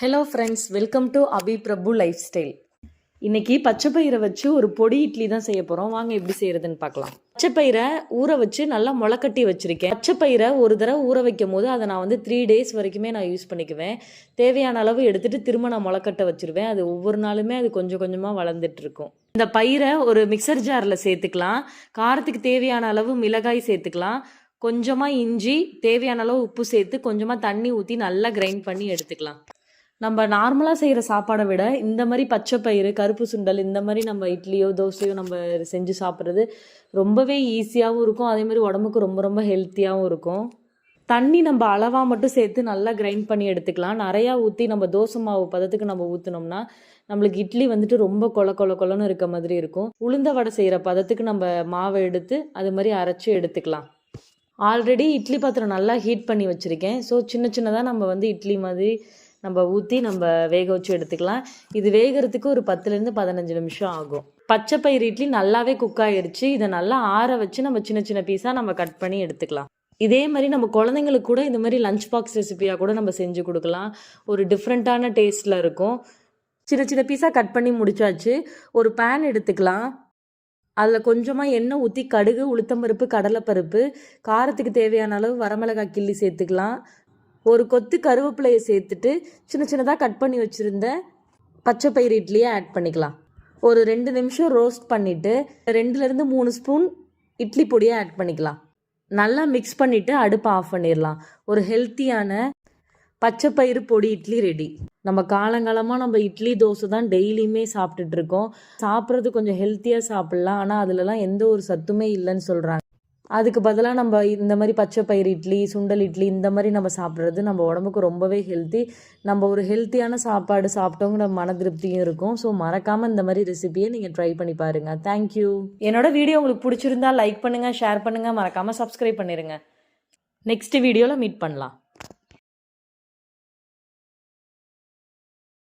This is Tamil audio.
Hello friends welcome to Abi Prabhu lifestyle இன்றைக்கி பச்சை பயிரை வச்சு ஒரு பொடி இட்லி தான் செய்ய போகிறோம் வாங்க எப்படி செய்யறதுன்னு பார்க்கலாம். பச்சை பயிரை ஊற வச்சு நல்லா முளைக்கட்டி வச்சுருக்கேன். பச்சை பயிரை ஒரு தடவை ஊற வைக்கும் போது அதை நான் வந்து த்ரீ டேஸ் வரைக்குமே நான் யூஸ் பண்ணிக்குவேன். தேவையான அளவு எடுத்துகிட்டு திரும்ப நான் முளைக்கட்ட வச்சுருவேன். அது ஒவ்வொரு நாளுமே அது கொஞ்சம் கொஞ்சமாக வளர்ந்துட்டுருக்கும் இந்த பயிரை ஒரு மிக்சர் ஜாரில் சேர்த்துக்கலாம். காரத்துக்கு தேவையான அளவு மிளகாய் சேர்த்துக்கலாம். கொஞ்சமாக இஞ்சி தேவையான அளவு உப்பு சேர்த்து கொஞ்சமாக தண்ணி ஊற்றி நல்லா கிரைண்ட் பண்ணி எடுத்துக்கலாம். நம்ம நார்மலாக செய்கிற சாப்பாடை விட இந்த மாதிரி பச்சை பயிறு கருப்பு சுண்டல் இந்த மாதிரி நம்ம இட்லியோ தோசையோ நம்ம செஞ்சு சாப்பிட்றது ரொம்பவே ஈஸியாகவும் இருக்கும். அதே மாதிரி உடம்புக்கு ரொம்ப ரொம்ப ஹெல்த்தியாகவும் இருக்கும். தண்ணி நம்ம அளவாக மட்டும் சேர்த்து நல்லா கிரைண்ட் பண்ணி எடுத்துக்கலாம். நிறையா ஊற்றி நம்ம தோசை மாவு பதத்துக்கு நம்ம ஊற்றினோம்னா நம்மளுக்கு இட்லி வந்துட்டு ரொம்ப கொல கொல கொலன்னு இருக்க மாதிரி இருக்கும். உளுந்த வடை செய்கிற பதத்துக்கு நம்ம மாவை எடுத்து அது மாதிரி அரைச்சி எடுத்துக்கலாம். ஆல்ரெடி இட்லி பாத்திரம் நல்லா ஹீட் பண்ணி வச்சுருக்கேன். ஸோ சின்ன சின்னதாக நம்ம வந்து இட்லி மாதிரி நம்ம ஊற்றி நம்ம வேக வச்சு எடுத்துக்கலாம். இது வேகிறதுக்கு ஒரு பத்துலேருந்து பதினஞ்சு நிமிஷம் ஆகும். பச்சை பயிறு இட்லி நல்லாவே குக் ஆகிடுச்சு இதை நல்லா ஆற வச்சு நம்ம சின்ன சின்ன பீஸாக நம்ம கட் பண்ணி எடுத்துக்கலாம். இதே மாதிரி நம்ம குழந்தைங்களுக்கு கூட இந்த மாதிரி லஞ்ச் பாக்ஸ் ரெசிபியாக கூட நம்ம செஞ்சு கொடுக்கலாம். ஒரு டிஃப்ரெண்ட்டான டேஸ்ட்டில் இருக்கும். சின்ன சின்ன பீஸாக கட் பண்ணி முடிச்சாச்சு. ஒரு பேன் எடுத்துக்கலாம். அதில் கொஞ்சமாக எண்ணெய் ஊற்றி கடுகு உளுத்தம்பருப்பு கடலைப்பருப்பு காரத்துக்கு தேவையான அளவு வரமிளகாய் கிள்ளி சேர்த்துக்கலாம். ஒரு கொத்து கருவேப்பிலையை சேர்த்துட்டு சின்ன சின்னதாக கட் பண்ணி வச்சுருந்த பச்சை பயிறு இட்லியை ஆட் பண்ணிக்கலாம். ஒரு ரெண்டு நிமிஷம் ரோஸ்ட் பண்ணிவிட்டு ரெண்டுலேருந்து மூணு ஸ்பூன் இட்லி பொடியை ஆட் பண்ணிக்கலாம். நல்லா மிக்ஸ் பண்ணிவிட்டு அடுப்பை ஆஃப் பண்ணிடலாம். ஒரு ஹெல்த்தியான பச்சை பயிறு பொடி இட்லி ரெடி நம்ம காலங்காலமாக நம்ம இட்லி தோசை தான் டெய்லியுமே சாப்பிட்டுட்டு இருக்கோம். சாப்பிட்றது கொஞ்சம் ஹெல்த்தியாக சாப்பிட்லாம். ஆனால் அதுலலாம் எந்த ஒரு சத்துமே இல்லைன்னு சொல்கிறாங்க அதுக்கு பதிலாக நம்ம இந்த மாதிரி பச்சை பயிறு இட்லி சுண்டல் இட்லி இந்த மாதிரி நம்ம சாப்பிட்றது நம்ம உடம்புக்கு ரொம்பவே ஹெல்த்தி நம்ம ஒரு ஹெல்த்தியான சாப்பாடு சாப்பிட்டோங்கிற மன திருப்தியும் இருக்கும். ஸோ மறக்காமல் இந்த மாதிரி ரெசிபியை நீங்கள் ட்ரை பண்ணி பாருங்கள் தேங்க்யூ என்னோட வீடியோ உங்களுக்கு பிடிச்சிருந்தா லைக் பண்ணுங்கள் ஷேர் பண்ணுங்கள் மறக்காமல் சப்ஸ்கிரைப் பண்ணிடுங்க நெக்ஸ்ட் வீடியோவில் மீட் பண்ணலாம்.